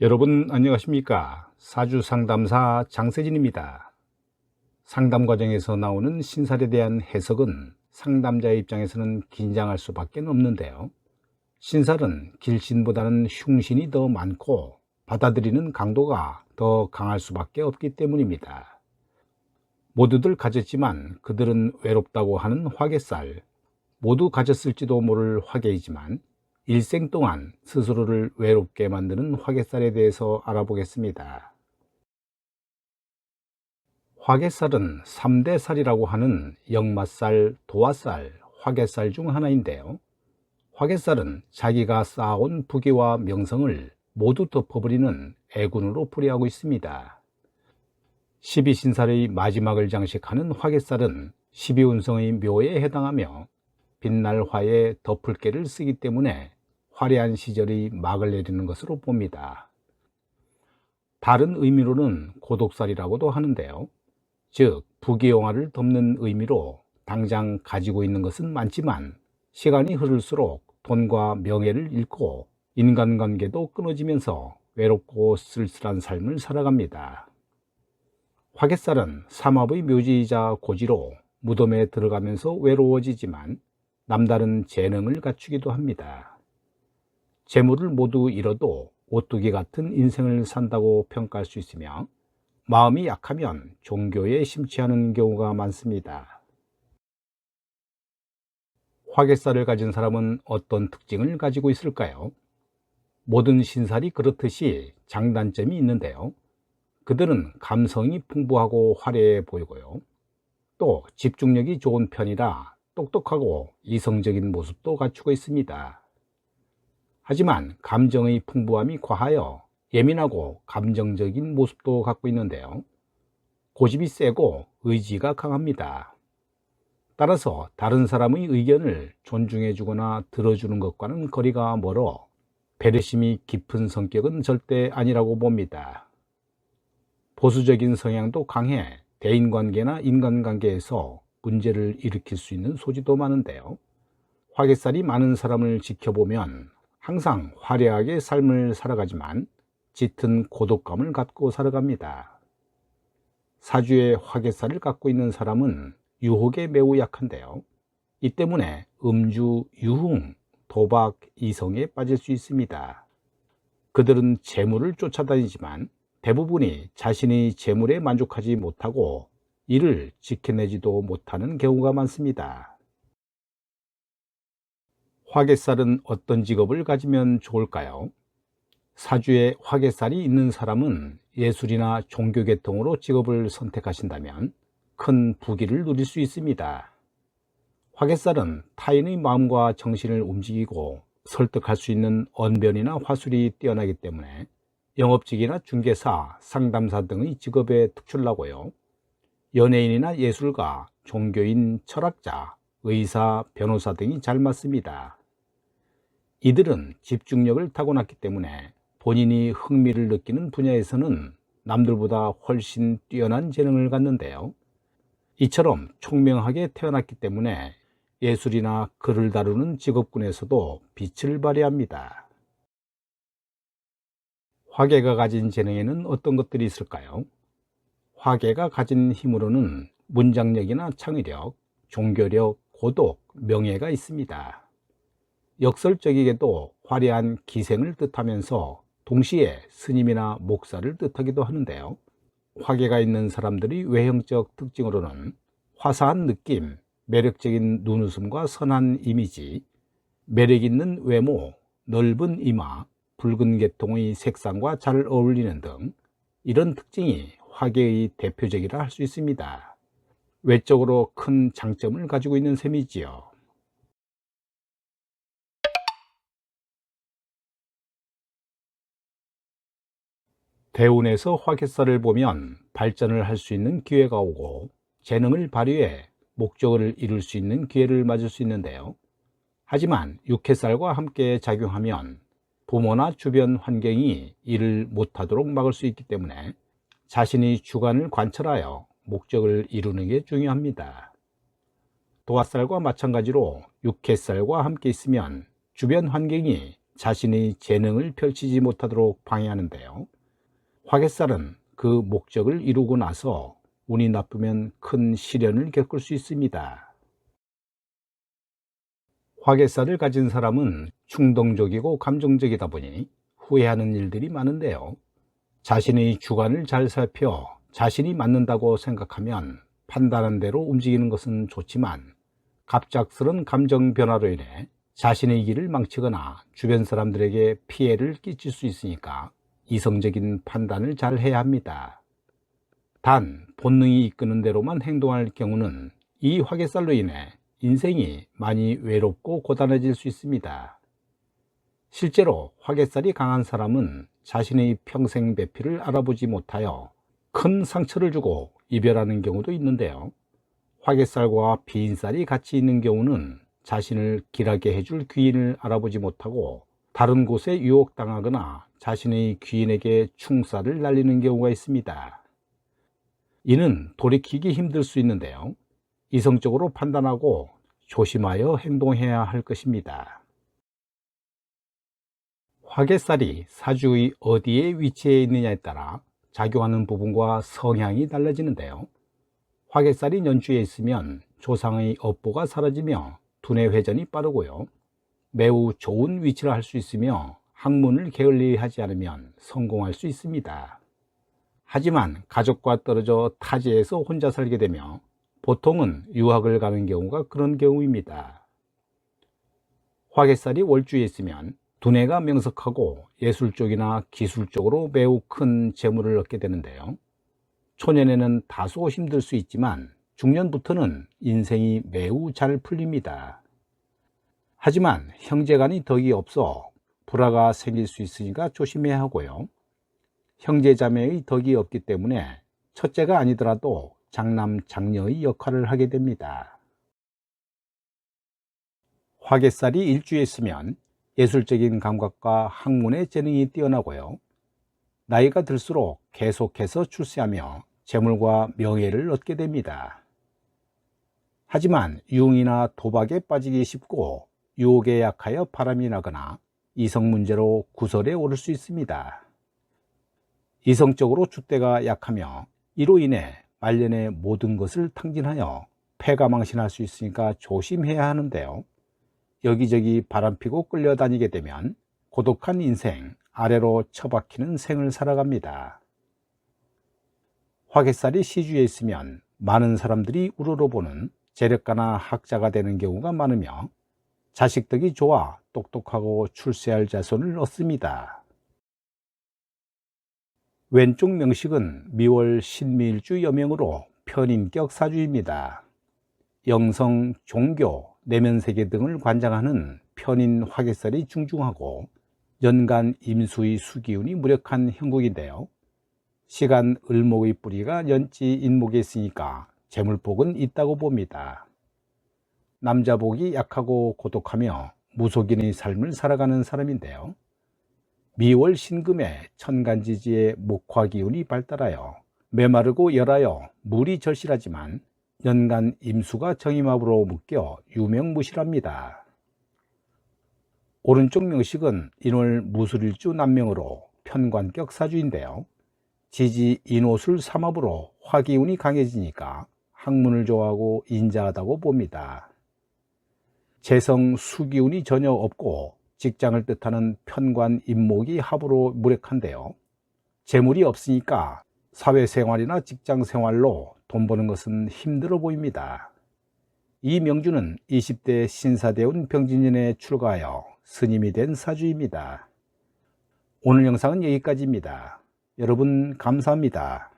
여러분 안녕하십니까? 사주 상담사 장세진입니다. 상담 과정에서 나오는 신살에 대한 해석은 상담자의 입장에서는 긴장할 수밖에 없는데요. 신살은 길신보다는 흉신이 더 많고 받아들이는 강도가 더 강할 수밖에 없기 때문입니다. 모두들 가졌지만 그들은 외롭다고 하는 화개살, 모두 가졌을지도 모를 화개이지만 일생 동안 스스로를 외롭게 만드는 화개살에 대해서 알아보겠습니다. 화개살은 3대 살이라고 하는 역마살, 도화살, 화개살 중 하나인데요. 화개살은 자기가 쌓아온 부귀와 명성을 모두 덮어버리는 애군으로 풀이하고 있습니다. 12신살의 마지막을 장식하는 화개살은 12운성의 묘에 해당하며 빛날 화에 덮을 개를 쓰기 때문에 화려한 시절이 막을 내리는 것으로 봅니다. 다른 의미로는 고독살이라고도 하는데요. 즉, 부귀영화를 덮는 의미로 당장 가지고 있는 것은 많지만 시간이 흐를수록 돈과 명예를 잃고 인간관계도 끊어지면서 외롭고 쓸쓸한 삶을 살아갑니다. 화개살은 삼합의 묘지이자 고지로 무덤에 들어가면서 외로워지지만 남다른 재능을 갖추기도 합니다. 재물을 모두 잃어도 오뚜기 같은 인생을 산다고 평가할 수 있으며 마음이 약하면 종교에 심취하는 경우가 많습니다. 화개살을 가진 사람은 어떤 특징을 가지고 있을까요? 모든 신살이 그렇듯이 장단점이 있는데요. 그들은 감성이 풍부하고 화려해 보이고요. 또 집중력이 좋은 편이라 똑똑하고 이성적인 모습도 갖추고 있습니다. 하지만 감정의 풍부함이 과하여 예민하고 감정적인 모습도 갖고 있는데요. 고집이 세고 의지가 강합니다. 따라서 다른 사람의 의견을 존중해 주거나 들어주는 것과는 거리가 멀어 배려심이 깊은 성격은 절대 아니라고 봅니다. 보수적인 성향도 강해 대인관계나 인간관계에서 문제를 일으킬 수 있는 소지도 많은데요. 화개살이 많은 사람을 지켜보면 항상 화려하게 삶을 살아가지만 짙은 고독감을 갖고 살아갑니다. 사주에 화개살을 갖고 있는 사람은 유혹에 매우 약한데요. 이 때문에 음주, 유흥, 도박, 이성에 빠질 수 있습니다. 그들은 재물을 쫓아다니지만 대부분이 자신의 재물에 만족하지 못하고 이를 지켜내지도 못하는 경우가 많습니다. 화개살은 어떤 직업을 가지면 좋을까요? 사주에 화개살이 있는 사람은 예술이나 종교 계통으로 직업을 선택하신다면 큰 부귀를 누릴 수 있습니다. 화개살은 타인의 마음과 정신을 움직이고 설득할 수 있는 언변이나 화술이 뛰어나기 때문에 영업직이나 중개사, 상담사 등의 직업에 특출나고요. 연예인이나 예술가, 종교인, 철학자, 의사, 변호사 등이 잘 맞습니다. 이들은 집중력을 타고났기 때문에 본인이 흥미를 느끼는 분야에서는 남들보다 훨씬 뛰어난 재능을 갖는데요. 이처럼 총명하게 태어났기 때문에 예술이나 글을 다루는 직업군에서도 빛을 발휘합니다. 화계가 가진 재능에는 어떤 것들이 있을까요? 화계가 가진 힘으로는 문장력이나 창의력, 종교력, 고독, 명예가 있습니다. 역설적이게 도 화려한 기생을 뜻하면서 동시에 스님이나 목사를 뜻하기도 하는데요. 화계가 있는 사람들이 외형적 특징으로는 화사한 느낌, 매력적인 눈웃음과 선한 이미지, 매력 있는 외모, 넓은 이마, 붉은 계통의 색상과 잘 어울리는 등 이런 특징이 화계의 대표적이라 할 수 있습니다. 외적으로 큰 장점을 가지고 있는 셈이지요. 대운에서 화개살을 보면 발전을 할 수 있는 기회가 오고 재능을 발휘해 목적을 이룰 수 있는 기회를 맞을 수 있는데요. 하지만 육해살과 함께 작용하면 부모나 주변 환경이 이를 못하도록 막을 수 있기 때문에 자신이 주관을 관철하여 목적을 이루는 게 중요합니다. 도화살과 마찬가지로 육해살과 함께 있으면 주변 환경이 자신의 재능을 펼치지 못하도록 방해하는데요. 화개살은 그 목적을 이루고 나서 운이 나쁘면 큰 시련을 겪을 수 있습니다. 화개살을 가진 사람은 충동적이고 감정적이다 보니 후회하는 일들이 많은데요. 자신의 주관을 잘 살펴 자신이 맞는다고 생각하면 판단한 대로 움직이는 것은 좋지만 갑작스런 감정 변화로 인해 자신의 길을 망치거나 주변 사람들에게 피해를 끼칠 수 있으니까 이성적인 판단을 잘 해야 합니다. 단, 본능이 이끄는 대로만 행동할 경우는 이 화개살로 인해 인생이 많이 외롭고 고단해질 수 있습니다. 실제로 화개살이 강한 사람은 자신의 평생 배필을 알아보지 못하여 큰 상처를 주고 이별하는 경우도 있는데요. 화개살과 비인살이 같이 있는 경우는 자신을 길하게 해줄 귀인을 알아보지 못하고 다른 곳에 유혹당하거나 자신의 귀인에게 충사를 날리는 경우가 있습니다. 이는 돌이키기 힘들 수 있는데요. 이성적으로 판단하고 조심하여 행동해야 할 것입니다. 화개살이 사주의 어디에 위치해 있느냐에 따라 작용하는 부분과 성향이 달라지는데요. 화개살이 연주에 있으면 조상의 업보가 사라지며 두뇌 회전이 빠르고요. 매우 좋은 위치를 할 수 있으며 학문을 게을리하지 않으면 성공할 수 있습니다. 하지만 가족과 떨어져 타지에서 혼자 살게 되며 보통은 유학을 가는 경우가 그런 경우입니다. 화개살이 월주에 있으면 두뇌가 명석하고 예술 쪽이나 기술 쪽으로 매우 큰 재물을 얻게 되는데요. 초년에는 다소 힘들 수 있지만 중년부터는 인생이 매우 잘 풀립니다. 하지만 형제간이 덕이 없어 불화가 생길 수 있으니까 조심해야 하고요. 형제자매의 덕이 없기 때문에 첫째가 아니더라도 장남, 장녀의 역할을 하게 됩니다. 화개살이 일주에 있으면 예술적인 감각과 학문의 재능이 뛰어나고요. 나이가 들수록 계속해서 출세하며 재물과 명예를 얻게 됩니다. 하지만 유흥이나 도박에 빠지기 쉽고 유혹에 약하여 바람이 나거나 이성 문제로 구설에 오를 수 있습니다. 이성적으로 주대가 약하며 이로 인해 말년의 모든 것을 탕진하여 폐가망신할 수 있으니까 조심해야 하는데요. 여기저기 바람피고 끌려다니게 되면 고독한 인생 아래로 처박히는 생을 살아갑니다. 화개살이 시주에 있으면 많은 사람들이 우러러보는 재력가나 학자가 되는 경우가 많으며 자식덕이 좋아 똑똑하고 출세할 자손을 얻습니다. 왼쪽 명식은 미월 신미일주 여명으로 편인격 사주입니다. 영성, 종교, 내면세계 등을 관장하는 편인 화개살이 중중하고 연간 임수의 수기운이 무력한 형국인데요. 시간 을목의 뿌리가 연지 인목에 있으니까 재물복은 있다고 봅니다. 남자복이 약하고 고독하며 무속인의 삶을 살아가는 사람인데요. 미월 신금에 천간지지의 목화 기운이 발달하여 메마르고 열하여 물이 절실하지만 연간 임수가 정임합으로 묶여 유명무실합니다. 오른쪽 명식은 인월 무술일주 남명으로 편관격 사주인데요. 지지 인호술 삼합으로 화기운이 강해지니까 학문을 좋아하고 인자하다고 봅니다. 재성 수기운이 전혀 없고 직장을 뜻하는 편관 임목이 합으로 무력한데요. 재물이 없으니까 사회생활이나 직장생활로 돈 버는 것은 힘들어 보입니다. 이 명주는 20대 신사대운 병진년에 출가하여 스님이 된 사주입니다. 오늘 영상은 여기까지입니다. 여러분 감사합니다.